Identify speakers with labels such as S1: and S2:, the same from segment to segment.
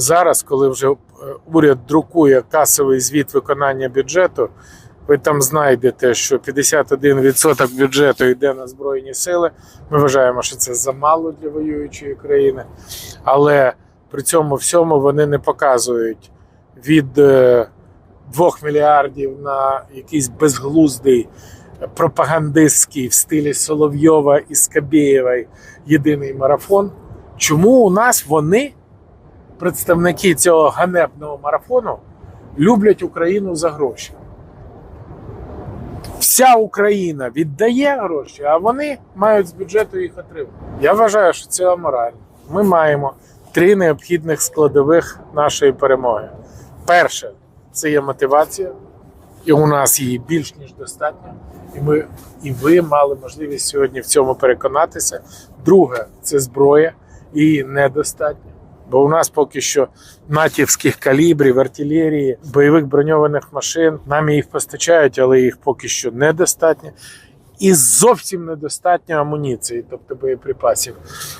S1: зараз, коли вже е, уряд друкує касовий звіт виконання бюджету, ви там знайдете, що 51% бюджету йде на Збройні сили. Ми вважаємо, що це замало для воюючої країни. Але при цьому всьому вони не показують від е, 2 мільярдів на якийсь безглуздий пропагандистський в стилі Соловйова і Скабєєвої єдиний марафон. Чому у нас вони, представники цього ганебного марафону, люблять Україну за гроші? Вся Україна віддає гроші, а вони мають з бюджету їх отримати. Я вважаю, що це аморально. Ми маємо три необхідних складових нашої перемоги. Перше це є мотивація, і у нас її більш ніж достатньо. І ми і ви мали можливість сьогодні в цьому переконатися. Друге це зброя, її недостатньо. Бо у нас поки що натівських калібрів, артилерії, бойових броньованих машин. Нам їх постачають, але їх поки що недостатньо. І зовсім недостатньо амуніції, тобто боєприпасів.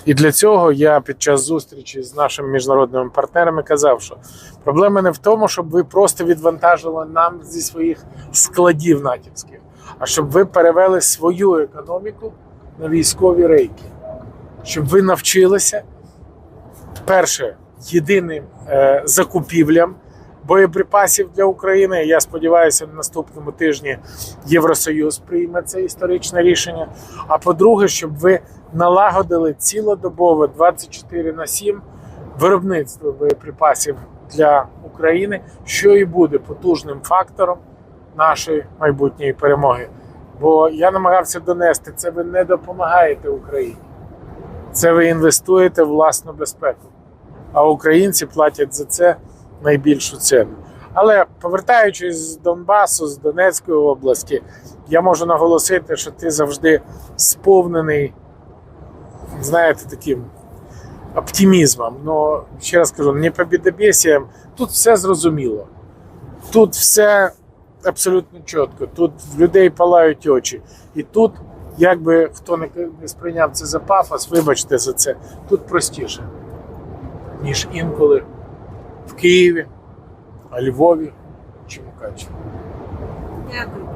S1: І для цього я під час зустрічі з нашими міжнародними партнерами казав, що проблема не в тому, щоб ви просто відвантажили нам зі своїх складів натівських, а щоб ви перевели свою економіку на військові рейки, щоб ви навчилися перше єдиним е, закупівлям боєприпасів для України. Я сподіваюся, на наступному тижні Євросоюз прийме це історичне рішення. А по-друге, щоб ви налагодили цілодобове 24 на 7 виробництво боєприпасів для України, що і буде потужним фактором нашої майбутньої перемоги. Бо я намагався донести, це ви не допомагаєте Україні. Це ви інвестуєте в власну безпеку. А українці платять за це найбільшу ціну. Але повертаючись з Донбасу, з Донецької області, я можу наголосити, що ти завжди сповнений, знаєте, таким оптимізмом. Ну, ще раз кажу, не побідобєсієм. Тут все зрозуміло. Тут все абсолютно чітко. Тут людей палають очі. І тут, якби хто не сприйняв це за пафос, вибачте за це, тут простіше, ніж інколи в Києві, а Львові чи Мукачеві.
S2: Дякую.